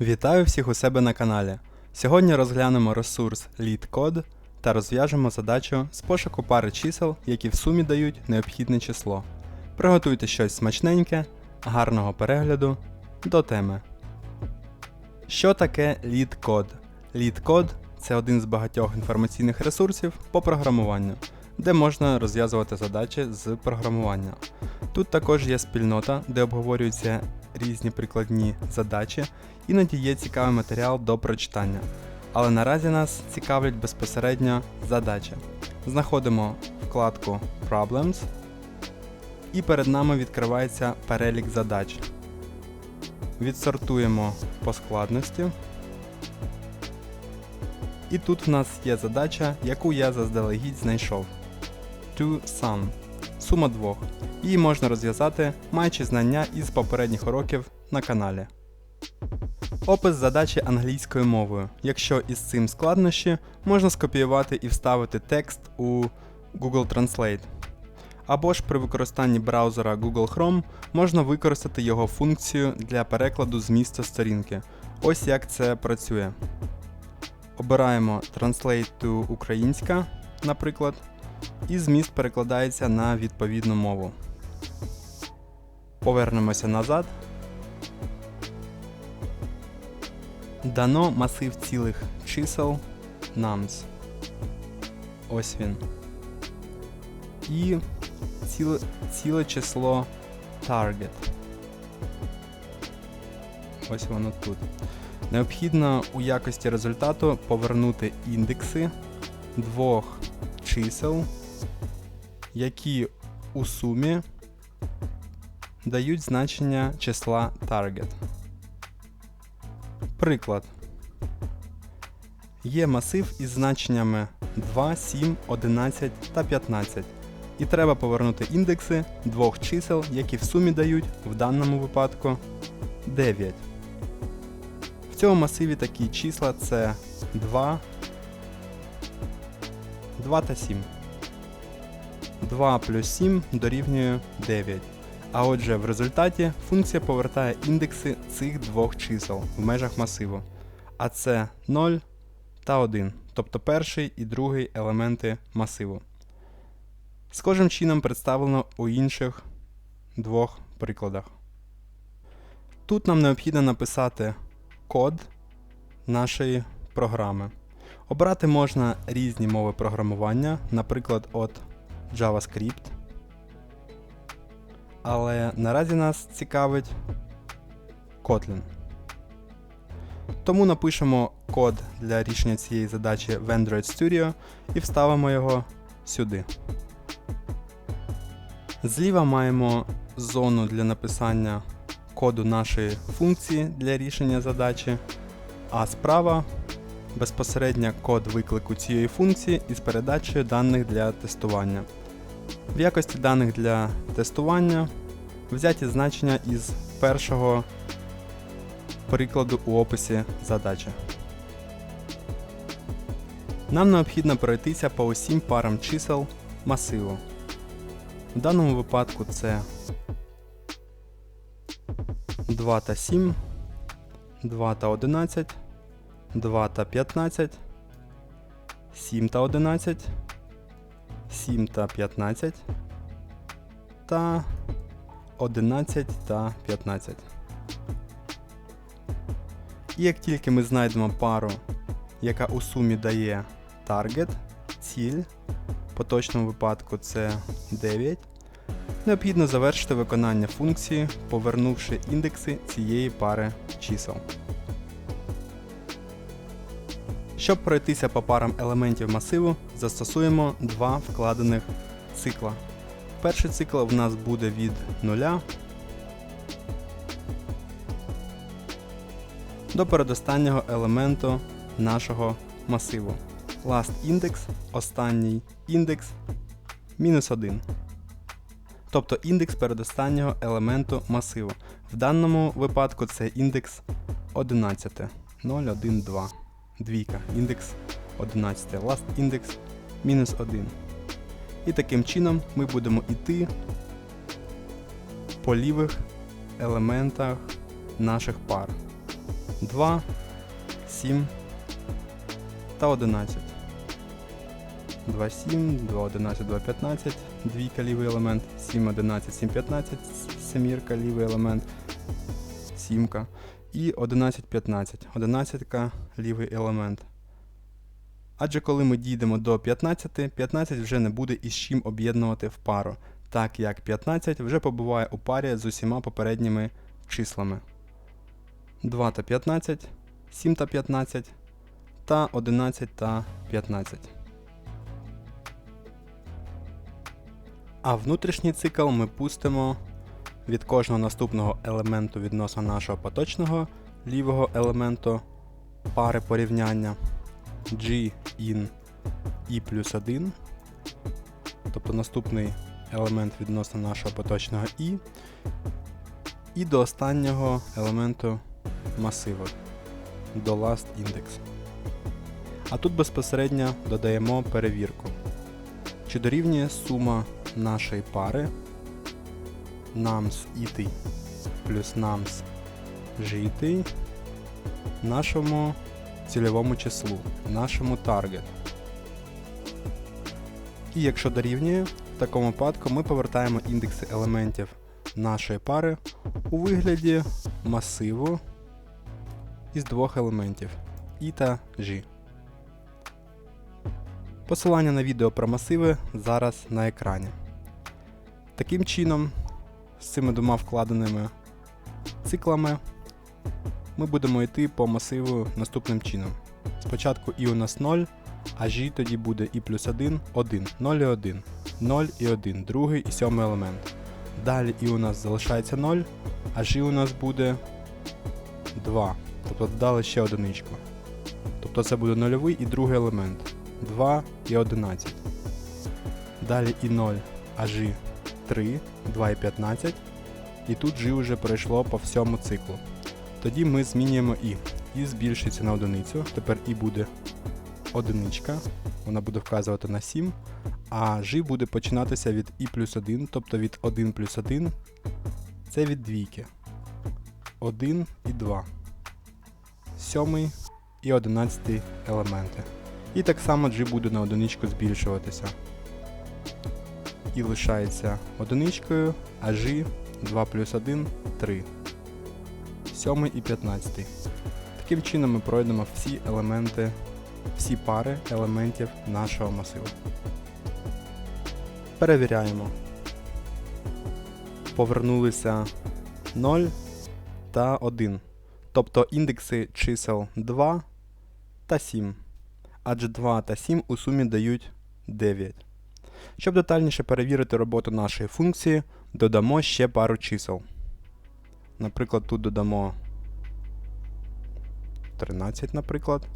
Вітаю всіх у себе на каналі. Сьогодні розглянемо ресурс LeetCode та розв'яжемо задачу з пошуку пари чисел, які в сумі дають необхідне число. Приготуйте щось смачненьке, гарного перегляду до теми. Що таке LeetCode? LeetCode – це один з багатьох інформаційних ресурсів по програмуванню, де можна розв'язувати задачі з програмування. Тут також є спільнота, де обговорюються різні прикладні задачі, іноді є цікавий матеріал до прочитання. Але наразі нас цікавлять безпосередньо задачі. Знаходимо вкладку Problems і перед нами відкривається перелік задач. Відсортуємо по складності. І тут в нас є задача, яку я заздалегідь знайшов. To sum. Сума двох. Її можна розв'язати, маючи знання із попередніх уроків на каналі. Опис задачі англійською мовою. Якщо із цим складнощі, можна скопіювати і вставити текст у Google Translate. Або ж при використанні браузера Google Chrome можна використати його функцію для перекладу змісту сторінки. Ось як це працює. Обираємо Translate to Українська, наприклад, і зміст перекладається на відповідну мову. Повернемося назад. Дано масив цілих чисел nums. Ось він. І ціле, ціле число target. Ось воно тут. Необхідно у якості результату повернути індекси двох чисел, які у сумі дають значення числа target. Приклад. Є масив із значеннями 2, 7, 11 та 15. І треба повернути індекси двох чисел, які в сумі дають в даному випадку 9. В цьому масиві такі числа це 2, 2 та 7. 2 плюс 7 дорівнює 9. А отже, в результаті функція повертає індекси цих двох чисел в межах масиву. А це 0 та 1, тобто перший і другий елементи масиву. Схожим чином представлено у інших двох прикладах. Тут нам необхідно написати код нашої програми. Обрати можна різні мови програмування, наприклад, от JavaScript. Але наразі нас цікавить Kotlin. Тому напишемо код для рішення цієї задачі в Android Studio і вставимо його сюди. Зліва маємо зону для написання коду нашої функції для рішення задачі, а справа безпосередньо код виклику цієї функції із передачею даних для тестування. В якості даних для тестування взяті значення із першого прикладу у описі задачі. Нам необхідно пройтися по усім парам чисел масиву. В даному випадку це 2 та 7, 2 та 11, 2 та 15, 7 та 11, 7 та 15 та 11 та 15. І як тільки ми знайдемо пару, яка у сумі дає target, ціль, в поточному випадку це 9, необхідно завершити виконання функції, повернувши індекси цієї пари чисел. Щоб пройтися по парам елементів масиву, застосуємо два вкладених цикла. Перший цикл в нас буде від 0 до передостаннього елементу нашого масиву. Last index, останній індекс мінус 1. Тобто індекс передостаннього елементу масиву. В даному випадку це індекс 11. 0, 1, 2. Двійка. Індекс 11. Last index мінус 1. І таким чином ми будемо йти по лівих елементах наших пар. 2, 7 та 11. 2, 7, 2, 11, 2, 15, двійка лівий елемент, 7, 11, 7, 15, семірка лівий елемент, сімка. І 11, 15, 11 лівий елемент. Адже коли ми дійдемо до 15, 15 вже не буде із чим об'єднувати в пару, так як 15 вже побуває у парі з усіма попередніми числами. 2 та 15, 7 та 15 та 11 та 15. А внутрішній цикл ми пустимо від кожного наступного елементу відносно нашого поточного лівого елементу пари порівняння G in i плюс 1, тобто наступний елемент відносно нашого поточного i, і до останнього елементу масиву до last index. А тут безпосередньо додаємо перевірку. Чи дорівнює сума нашої пари nums it плюс nums жити нашому цільовому числу, нашому target. І якщо дорівнює, в такому випадку ми повертаємо індекси елементів нашої пари у вигляді масиву із двох елементів і та g. Посилання на відео про масиви зараз на екрані. Таким чином, з цими двома вкладеними циклами ми будемо йти по масиву наступним чином. Спочатку і у нас 0, а g тоді буде і плюс 1, 1, 0 і 1, 0 і 1, другий і сьомий елемент. Далі і у нас залишається 0, а g у нас буде 2. Тобто додали ще одиничку. Тобто це буде нульовий і другий елемент. 2 і 11. Далі і 0, а g 3, 2 і 15. І тут g вже перейшло по всьому циклу. Тоді ми змінюємо і. І збільшується на одиницю. Тепер і буде одиничка. Вона буде вказувати на 7. А g буде починатися від і плюс 1, тобто від 1 плюс 1. Це від двійки. 1 і 2. Сьомий і 11 елементи. І так само g буде на одиничку збільшуватися. І лишається одиничкою, а g 2 плюс 1 3. 7 і 15. Таким чином ми пройдемо всі елементи, всі пари елементів нашого масиву. Перевіряємо. Повернулися 0 та 1. Тобто індекси чисел 2 та 7. Адже 2 та 7 у сумі дають 9. Щоб детальніше перевірити роботу нашої функції, додамо ще пару чисел. Наприклад, тут додамо 13, наприклад.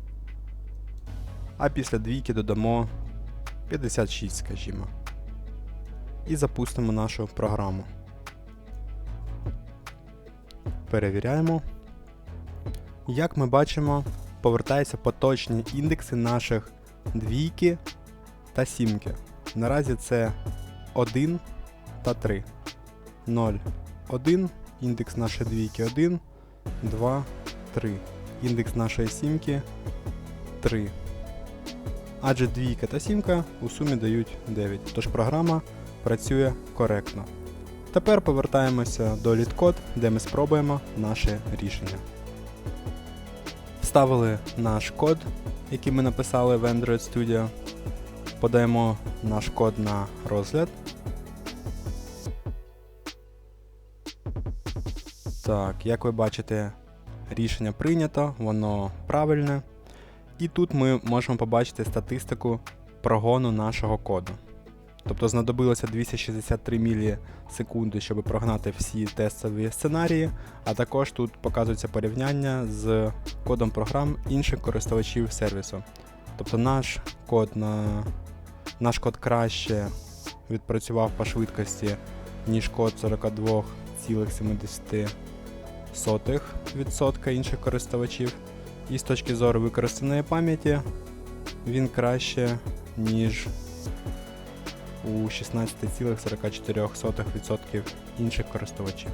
А після двійки додамо 56, скажімо. І запустимо нашу програму. Перевіряємо. Як ми бачимо, повертаються поточні індекси наших двійки та сімки. Наразі це 1 та 3. 0, 1, індекс нашої двійки 1, 2, 3. Індекс нашої сімки 3. Адже двійка та сімка у сумі дають 9. Тож програма працює коректно. Тепер повертаємося до LeetCode, де ми спробуємо наше рішення. Вставили наш код, який ми написали в Android Studio. Подаємо наш код на розгляд. Так, як ви бачите, рішення прийнято, воно правильне. І тут ми можемо побачити статистику прогону нашого коду. Тобто знадобилося 263 мілісекунди, щоб прогнати всі тестові сценарії, а також тут показується порівняння з кодом програм інших користувачів сервісу. Тобто наш код на наш код краще відпрацював по швидкості, ніж код 42,7% інших користувачів. І з точки зору використаної пам'яті він краще, ніж у 16,44% інших користувачів.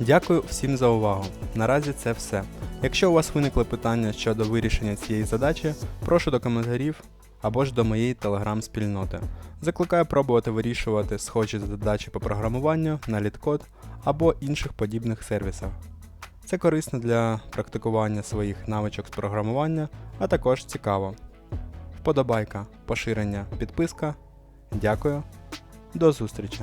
Дякую всім за увагу. Наразі це все. Якщо у вас виникли питання щодо вирішення цієї задачі, прошу до коментарів або ж до моєї телеграм-спільноти. Закликаю пробувати вирішувати схожі задачі по програмуванню на LeetCode або інших подібних сервісах. Це корисно для практикування своїх навичок з програмування, а також цікаво. Вподобайка, поширення, підписка. Дякую. До зустрічі!